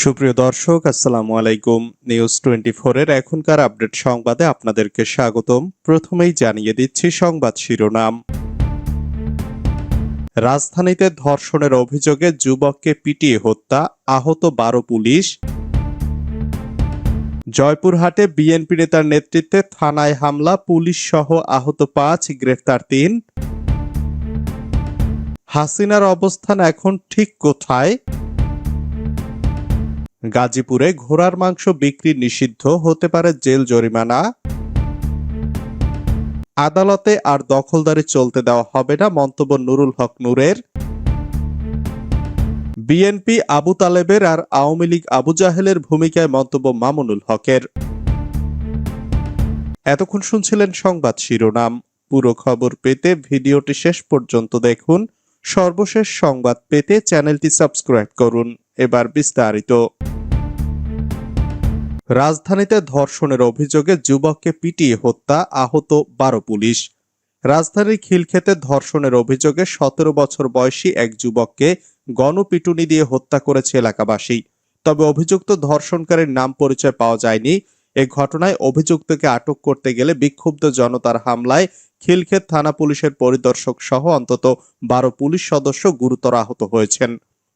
সুপ্রিয় দর্শক, আসসালামু আলাইকুম। নিউজ টোয়েন্টি এর এখনকার আপডেট সংবাদে আপনাদেরকে স্বাগতম। প্রথমেই জানিয়ে দিচ্ছি সংবাদ শিরোনাম। রাজধানীতে ধর্ষণের অভিযোগে যুবককে পিটিয়ে হত্যা, আহত বারো পুলিশ। জয়পুরহাটে বিএনপি নেতার নেতৃত্বে থানায় হামলা পুলিশ সহ আহত পাঁচ, গ্রেফতার তিন। হাসিনার অবস্থান এখন ঠিক কোথায়? গাজীপুরে ঘোড়ার মাংস বিক্রি নিষিদ্ধ, হতে পারে জেল জরিমানা। আদালতে আর দখলদারি চলতে দেওয়া হবে না, মন্তব্য নুরুল হক নূরের। বিএনপি আবু তালেবের আর আওয়ামী লীগ আবু জাহেলের ভূমিকায় মন্তব্য মামুনুল হকের। এতক্ষণ শুনছিলেন সংবাদ শিরোনাম। পুরো খবর পেতে ভিডিওটি শেষ পর্যন্ত দেখুন। সর্বশেষ সংবাদ পেতে চ্যানেলটি সাবস্ক্রাইব করুন। এবার বিস্তারিত। রাজধানীতে ধর্ষণের অভিযোগে যুবককে পিটিয়ে হত্যা, আহত বারো পুলিশ। রাজধানীর খিলক্ষেতে ধর্ষণের অভিযোগে সতেরো বছর বয়সী এক যুবককে গণপিটুনি দিয়ে হত্যা করেছে এলাকাবাসী। তবে অভিযুক্ত ধর্ষণকারীর নাম পরিচয় পাওয়া যায়নি। এ ঘটনায় অভিযুক্তকে আটক করতে গেলে বিক্ষুব্ধ জনতার হামলায় খিলক্ষেত থানা পুলিশের পরিদর্শক সহ অন্তত বারো পুলিশ সদস্য গুরুতর আহত হয়েছেন।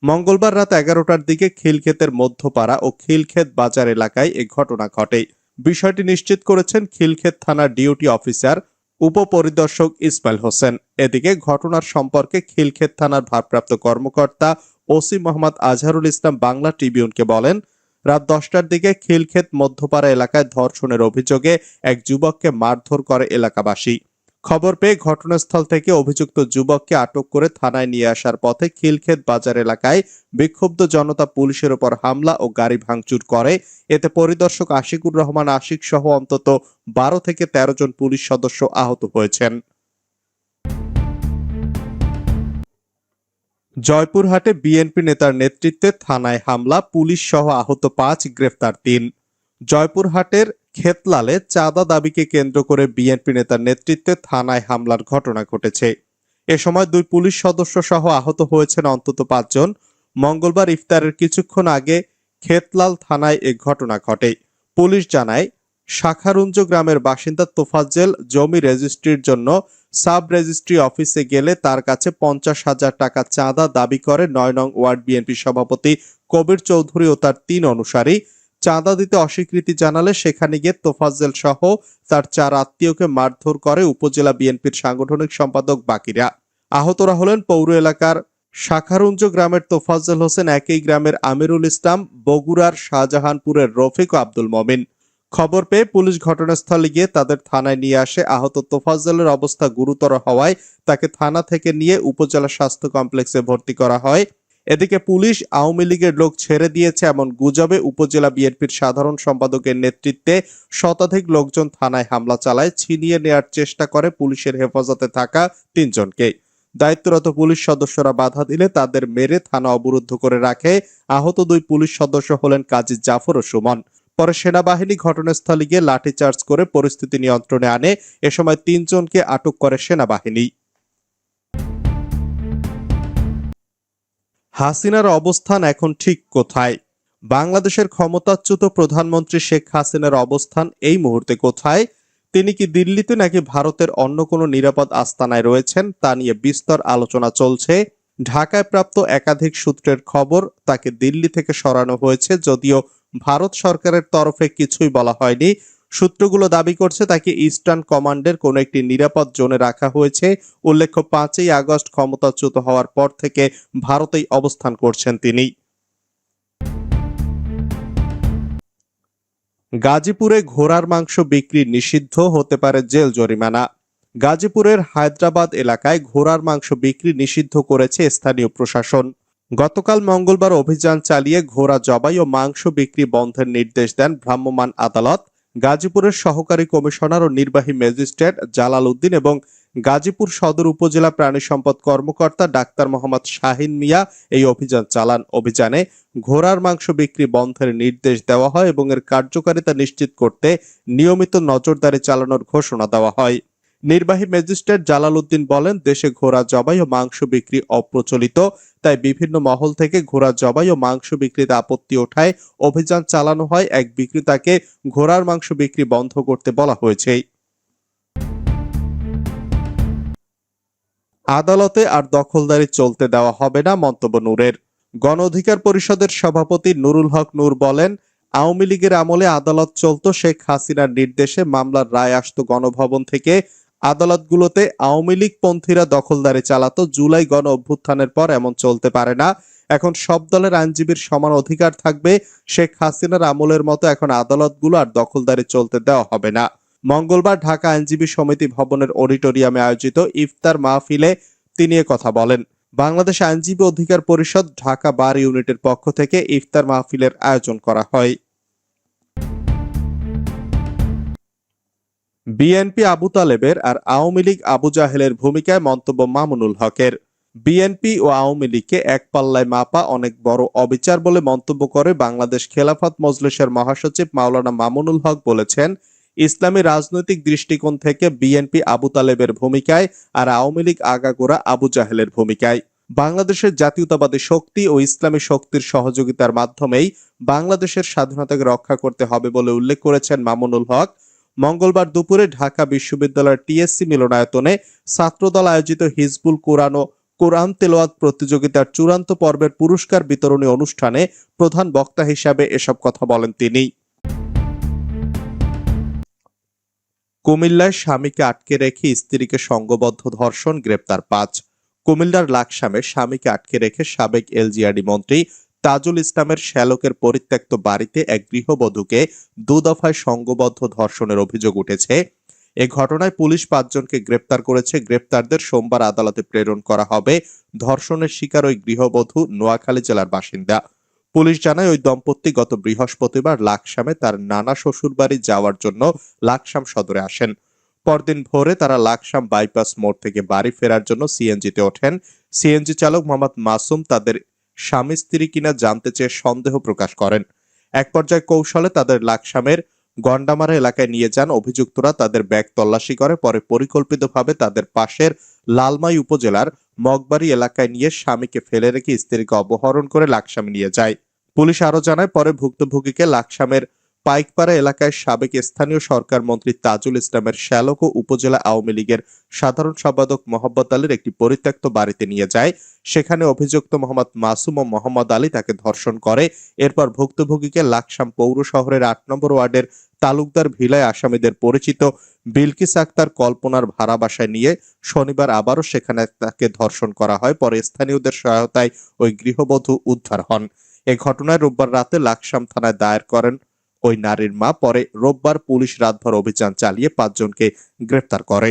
মঙ্গলবার রাত এগারোটার দিকে খিলক্ষেতের মধ্যপাড়া ও খিলক্ষেত বাজার এলাকায় এ ঘটনা ঘটে। বিষয়টি নিশ্চিত করেছেন খিলক্ষেত থানার ডিউটি অফিসার, উপপরিদর্শক ইসমাইল হোসেন। এদিকে ঘটনার সম্পর্কে খিলক্ষেত থানার ভারপ্রাপ্ত কর্মকর্তা ওসি মোহাম্মদ আজহারুল ইসলাম বাংলা ট্রিবিউনকে বলেন, রাত দশটার দিকে খিলক্ষেত মধ্যপাড়া এলাকায় ধর্ষণের অভিযোগে এক যুবককে মারধর করে এলাকাবাসী। খবর পেয়ে ঘটনাস্থল থেকে অভিযুক্ত যুবককে আটক করে থানায় নিয়ে আসার পথে খিলক্ষেত বাজার এলাকায় বিক্ষুব্ধ জনতা পুলিশের উপর হামলা ও গাড়ি ভাঙচুর করে। এতে পরিদর্শক আশিকুর রহমান, আশিক সহ অন্তত বারো থেকে তেরো জন পুলিশ সদস্য আহত হয়েছেন। জয়পুরহাটে বিএনপি নেতার নেতৃত্বে থানায় হামলা, পুলিশ সহ আহত পাঁচ, গ্রেফতার তিন। জয়পুরহাটের খেতলালে চাঁদা দাবিকে কেন্দ্র করে বিএনপি নেতার নেতৃত্বে থানায় হামলার ঘটনা ঘটেছে। এ সময় দুই পুলিশ সদস্য সহ আহত হয়েছেন অন্তত পাঁচজন। মঙ্গলবার ইফতারের কিছুক্ষণ আগে খেতলাল থানায় এ ঘটনা ঘটে। পুলিশ জানায়, শাখারুঞ্জ গ্রামের বাসিন্দা তোফাজ্জেল জমি রেজিস্ট্রির জন্য সাব রেজিস্ট্রি অফিসে গেলে তার কাছে পঞ্চাশ হাজার টাকা চাঁদা দাবি করে নয় নং ওয়ার্ড বিএনপি সভাপতি কবির চৌধুরী ও তার তিন অনুসারী। চাঁদা দিতে অস্বীকৃতি জানালে সেখানে গিয়ে তোফাজ্জেল সহ তার চার আত্মীয়কে মারধর করে উপজেলা বিএনপির সাংগঠনিক সম্পাদক বাকিরা। আহতরা হলেন পৌর এলাকার শাখারুঞ্জ গ্রামের তোফাজ্জল হোসেন, একই গ্রামের আমিরুল ইসলাম, বগুড়ার শাহজাহানপুরের রফিক ও আব্দুল মমিন। খবর পেয়ে পুলিশ ঘটনাস্থলে গিয়ে তাদের থানায় নিয়ে আসে। আহত তোফাজ্জলের অবস্থা গুরুতর হওয়ায় তাকে থানা থেকে নিয়ে উপজেলা স্বাস্থ্য কমপ্লেক্সে ভর্তি করা হয়। এদিকে পুলিশ আওয়ামী লীগের লোক ছেড়ে দিয়েছে এমন গুজবে উপজেলা বিএনপির সাধারণ সম্পাদকের নেতৃত্বে শতাধিক লোকজন থানায় হামলা চালায়, ছিনিয়ে নেয়ার চেষ্টা করে পুলিশের হেফাজতে থাকা তিনজনকে দায়িত্বরত পুলিশ সদস্যরা বাধা দিলে তাদের মেরে থানা অবরুদ্ধ করে রাখে আহত দুই পুলিশ সদস্য হলেন কাজী জাফর ও সুমন। পরে সেনাবাহিনী ঘটনাস্থলে গিয়ে লাঠিচার্জ করে পরিস্থিতি নিয়ন্ত্রণে আনে, এ সময় তিনজনকে আটক করে সেনাবাহিনী। হাসিনার অবস্থান এখন ঠিক কোথায়? বাংলাদেশের ক্ষমতাচ্যুত প্রধানমন্ত্রী শেখ হাসিনার অবস্থান এই মুহূর্তে কোথায়? তিনি কি দিল্লিতে নাকি ভারতের অন্য কোনো নিরাপদ আস্তানায় রয়েছেন তা নিয়ে বিস্তর আলোচনা চলছে। ঢাকায় প্রাপ্ত একাধিক সূত্রের খবর, তাকে দিল্লি থেকে সরানো হয়েছে, যদিও ভারত সরকারের তরফে কিছুই বলা হয়নি। সূত্রগুলো দাবি করছে তাকে ইস্টার্ন কমান্ডের কোনো একটি নিরাপদ জোনে রাখা হয়েছে। উল্লেখ্য, পাঁচই আগস্ট ক্ষমতাচ্যুত হওয়ার পর থেকে ভারতেই অবস্থান করছেন তিনি। গাজীপুরে ঘোড়ার মাংস বিক্রি নিষিদ্ধ, হতে পারে জেল জরিমানা। গাজীপুরের হায়দ্রাবাদ এলাকায় ঘোড়ার মাংস বিক্রি নিষিদ্ধ করেছে স্থানীয় প্রশাসন। গতকাল মঙ্গলবার অভিযান চালিয়ে ঘোড়া জবাই ও মাংস বিক্রি বন্ধের নির্দেশ দেন ভ্রাম্যমাণ আদালত। গাজীপুরের সহকারী কমিশনার ও নির্বাহী ম্যাজিস্ট্রেট জালাল উদ্দিন এবং গাজীপুর সদর উপজেলা প্রাণী সম্পদ কর্মকর্তা ডাক্তার মোহাম্মদ শাহিন মিয়া এই অভিযান চালান। অভিযানে ঘোড়ার মাংস বিক্রি বন্ধের নির্দেশ দেওয়া হয় এবং এর কার্যকারিতা নিশ্চিত করতে নিয়মিত নজরদারি চালানোর ঘোষণা দেওয়া হয়। নির্বাহী ম্যাজিস্ট্রেট জালাল উদ্দিন বলেন, দেশে ঘোড়া জবাই ও মাংস বিক্রি অপ্রচলিত, তাই বিভিন্ন মহল থেকে ঘোড়া জবাই ও মাংস বিক্রিতে আপত্তি ওঠায়, অভিযান চালানো হয়, এক বিক্রেতাকে ঘোড়ার মাংস বিক্রি বন্ধ করতে বলা হয়েছে। আদালতে আর দখলদারি চলতে দেওয়া হবে না মন্তব্য নূরের। গণ অধিকার পরিষদের সভাপতি নুরুল হক নূর বলেন, আওয়ামী লীগের আমলে আদালত চলত শেখ হাসিনার নির্দেশে মামলার রায় আসতো গণভবন থেকে আদালতগুলোতে আওয়ামী লীগ পন্থীরা দখলদারি চালাতো, জুলাই গণ অভ্যুত্থানের পর এমন চলতে পারে না। এখন সব দলের আইনজীবীর সমান অধিকার থাকবে। শেখ হাসিনার আমলের মতো এখন আদালতগুলো আর দখলদারি চলতে দেওয়া হবে না। মঙ্গলবার ঢাকা আইনজীবী সমিতি ভবনের অডিটোরিয়ামে আয়োজিত ইফতার মাহফিলে তিনি কথা বলেন। বাংলাদেশ আইনজীবী অধিকার পরিষদ ঢাকা বার ইউনিটের পক্ষ থেকে ইফতার মাহফিলের আয়োজন করা হয়। বিএনপি আবু তালেবের আর আওয়ামী লীগ আবু জাহেলের ভূমিকায় মন্তব্য মামুনুল হকের। বিএনপি ও আওয়ামী লীগকে এক পাল্লায় মাপা অনেক বড় অবিচার বলে মন্তব্য করে বাংলাদেশ খেলাফত মজলিসের মহাসচিব মাওলানা মামুনুল হক বলেছেন, ইসলামী রাজনৈতিক দৃষ্টিকোণ থেকে বিএনপি আবু তালেবের ভূমিকায় আর আওয়ামী লীগ আগাগোড়া আবু জাহেলের ভূমিকায়। বাংলাদেশের জাতীয়তাবাদী শক্তি ও ইসলামী শক্তির সহযোগিতার মাধ্যমেই বাংলাদেশের স্বাধীনতাকে রক্ষা করতে হবে বলে উল্লেখ করেছেন মামুনুল হক। মঙ্গলবার দুপুরে ঢাকা বিশ্ববিদ্যালয়ের টিএসসি মিলনায়তনে ছাত্রদল আয়োজিত হিজবুল কোরআন ও কোরআন তেলোয়াত প্রতিযোগিতার চূড়ান্ত পর্বের পুরস্কার বিতরণী অনুষ্ঠানে প্রধান বক্তা হিসাবে এসব কথা বলেন তিনি। কুমিল্লায় স্বামীকে আটকে রেখে স্ত্রীকে সংঘবদ্ধ ধর্ষণ, গ্রেপ্তার পাঁচ। কুমিল্লার লাকসামে স্বামীকে আটকে রেখে সাবেক এলজিআরডি মন্ত্রী তাজুল ইসলামের শ্যালকের পরিত্যক্ত বাড়িতে এক গৃহবধূকে দুদফায় সংঘবদ্ধ ধর্ষণের অভিযোগ উঠেছে। এ ঘটনায় পুলিশ পাঁচজনকে গ্রেপ্তার করেছে। গ্রেপ্তারদের সোমবার আদালতে প্রেরণ করা হবে ধর্ষণের শিকার ওই গৃহবধূ নোয়াখালী জেলার বাসিন্দা। পুলিশ জানায়, ওই দম্পতি গত বৃহস্পতিবার লাকসামে তার নানা শ্বশুরবাড়ি যাওয়ার জন্য লাকসাম সদরে আসেন। পরদিন ভোরে তারা লাকসাম বাইপাস মোড় থেকে বাড়ি ফেরার জন্য সিএনজিতে ওঠেন। সিএনজি চালক মোহাম্মদ মাসুম তাদের স্বামী স্ত্রী কিনা জানতে চেয়ে সন্দেহ প্রকাশ করেন। এক পর্যায়ে কৌশলে তাদের লাকসামের গন্ডামারা এলাকায় নিয়ে যান। অভিযুক্তরা তাদের ব্যাগ তল্লাশি করে। পরে পরিকল্পিতভাবে তাদের পাশের লালমাই উপজেলার মগবাড়ি এলাকায় নিয়ে স্বামীকে ফেলে রেখে স্ত্রীকে অপহরণ করে লাকসামে নিয়ে যায়। পুলিশ আরও জানায়, পরে ভুক্তভোগীকে লাকসামের পাইকপাড়া এলাকায় সাবেক স্থানীয় সরকার মন্ত্রী তাজুল ইসলামের শ্যালক ও উপজেলা আওয়ামী লীগের সাধারণ সম্পাদক মোহাম্মদ আলীর একটি পরিত্যক্ত বাড়িতে নিয়ে যায়। সেখানে অভিযুক্ত মোহাম্মদ মাসুম ও মোহাম্মদ আলী তাকে ধর্ষণ করে। এরপর ভুক্তভোগীকে লাকসাম পৌর শহরের আট নম্বর ওয়ার্ডের তালুকদার ভিলায় আসামিদের পরিচিত বিলকিস আক্তার কল্পনার ভাড়া বাসায় নিয়ে শনিবার আবারও সেখানে তাকে ধর্ষণ করা হয়। পরে স্থানীয়দের সহায়তায় ওই গৃহবধূ উদ্ধার হন। এ ঘটনায় রোববার রাতে লাকসাম থানায় দায়ের করেন ওই নারীর মা পরে রোববার পুলিশ রাতভর অভিযান চালিয়ে পাঁচজনকে গ্রেপ্তার করে।